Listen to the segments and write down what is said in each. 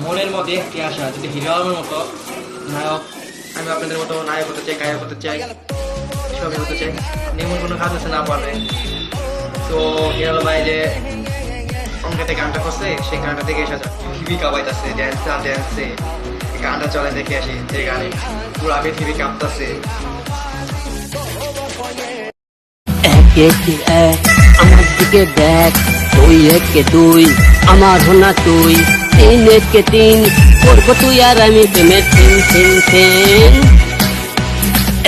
মনের মধ্যে একটি আশা, যদি হিরো মতো নায়ক, আমি আপনাদের মতো নায়ক হতে চাই, গায়ক হতে চাই সবই হতে চাই, এমন কোনো কাজ আছে না পারবে তো হিরাল ভাই যে অঙ্কেতে গানটা করছে, সেই গানটা দেখে এসে পৃথিবী কাবাইতেছে ড্যান্স না ড্যান্সে গানটা চলে দেখে আসি, যে গানে পুরো পৃথিবী কাঁপতেছে। আমার দিকে দেখ, দুই, একে দুই, আমার হোনা তুই। তিন একে তিন করব তুই আর আমি প্রেমের তিন তিন তিন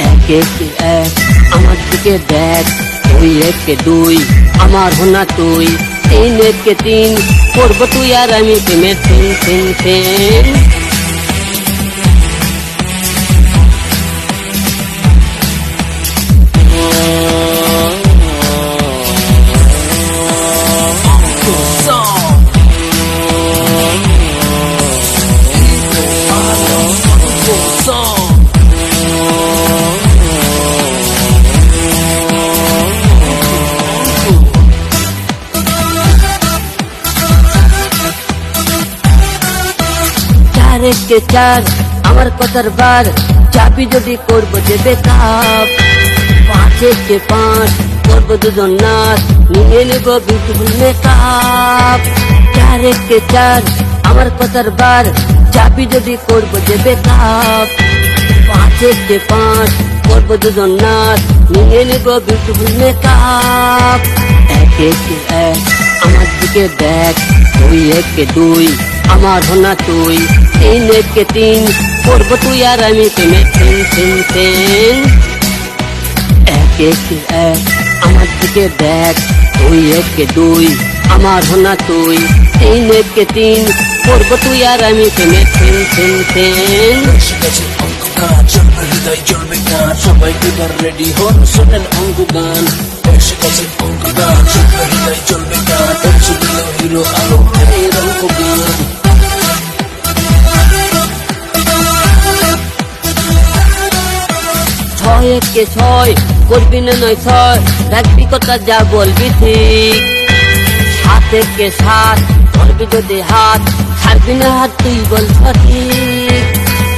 এক একে এক আমার দিকে দেখ দুই একে দুই আমার হোনা তুই তিন একে তিন করব তুই আর আমি প্রেমের তিন তিন তিন একে চার আমার কথার বার চাবি যদি করব যে বেকাপ পাঁচ একে পাঁচ, করব দুজন নাচ, নিয়ে নেব বিউটিফুল মেকআপ চার একে চার, আমার কথার বার চাবি যদি করব যে বেকাপ পাঁচ একে পাঁচ, করব দুজন নাচ, নিয়ে নেব বিউটিফুল মেকআপ এক একে এক, আমার দিকে দেখ দুই একে দুই, আমার হোনা তুই। তিন একে তিন করব তুই আর আমি প্রেমে তিন তিন তিন এক একে এক, আমার দিকে দেখ, দুই একে দুই, আমার হোনা তুই। তিন একে তিন করব তুই আর আমি প্রেমে তিন তিন তিন হৃদয় চলবে গান সবাই এবার রেডি হন, শোনেন অঙ্ক গান। গেছে অঙ্কগান চলবে হৃদয় চলবে গান পৌঁছে দিল হিরো আলো গান। একে ছয়, করবি না নয় ছয়, রাখবি কথা যা বলবি ঠিক। সাত একে সাত, ধরবি যদি হাত, ছাড়বি না হাত তুই বল সঠিক।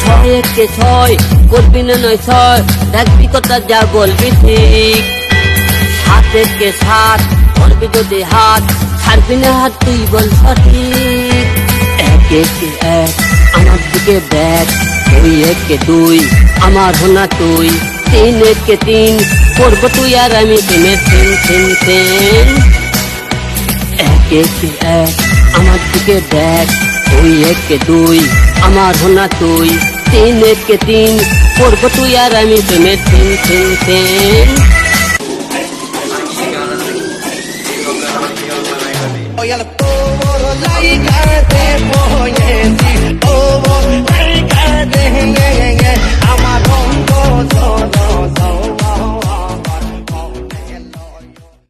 ছয় একে ছয়, করবি না নয় ছয়, রাখবি কথা যা বলবি ঠিক। সাত একে সাত, ধরবি যদি হাত, ছাড়বি না হাত তুই বল সঠিক। এক একে এক, আমার দিকে দেখ, দুই একে দুই, আমার হোনা তুই। তিন কে তিন করব তুই আর আমি তিনের তিন তিন তিন। এক এক এক আমার দিকে দেখ দুই কে দুই আমার হোনা তুই। তিন কে তিন করব তুই আর আমি তিনের তিন তিন তিন। Oye, la povo, la hija de povo, y en ti, povo, la hija de, yeah, yeah.